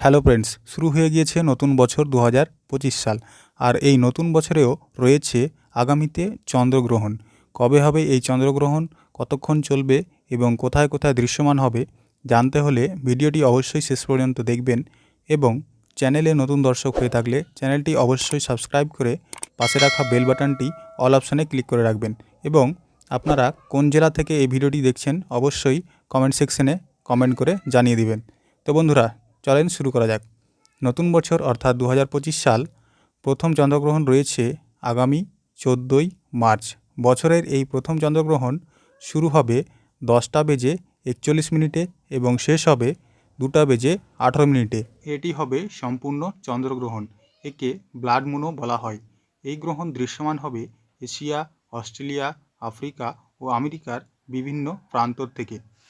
Hello friends, শুরু হয়ে গিয়েছে নতুন বছর দু হাজার পঁচিশ সাল। আর এই নতুন বছরেও রয়েছে আগামীতে চন্দ্রগ্রহণ। কবে হবে এই চন্দ্রগ্রহণ, কতক্ষণ চলবে এবং কোথায় কোথায় দৃশ্যমান হবে, জানতে হলে ভিডিওটি অবশ্যই শেষ পর্যন্ত দেখবেন এবং চ্যানেলে নতুন দর্শক হয়ে থাকলে চ্যানেলটি অবশ্যই সাবস্ক্রাইব করে পাশে রাখা বেল বাটনটি অল অপশানে ক্লিক করে রাখবেন। এবং আপনারা কোন জেলা থেকে এই ভিডিওটি দেখছেন, অবশ্যই কমেন্ট সেকশনে কমেন্ট করে জানিয়ে দিবেন। তো বন্ধুরা চলেন শুরু করা যাক। নতুন বছর অর্থাৎ দু হাজার পঁচিশ সাল প্রথম চন্দ্রগ্রহণ রয়েছে আগামী চোদ্দোই মার্চ। বছরের এই প্রথম চন্দ্রগ্রহণ শুরু হবে দশটা বেজে একচল্লিশ মিনিটে এবং শেষ হবে দুটা বেজে আঠারো মিনিটে। এটি হবে সম্পূর্ণ চন্দ্রগ্রহণ, একে ব্লাড মুনও বলা হয়। এই গ্রহণ দৃশ্যমান হবে এশিয়া, অস্ট্রেলিয়া, আফ্রিকা ও আমেরিকার বিভিন্ন প্রান্তর থেকে।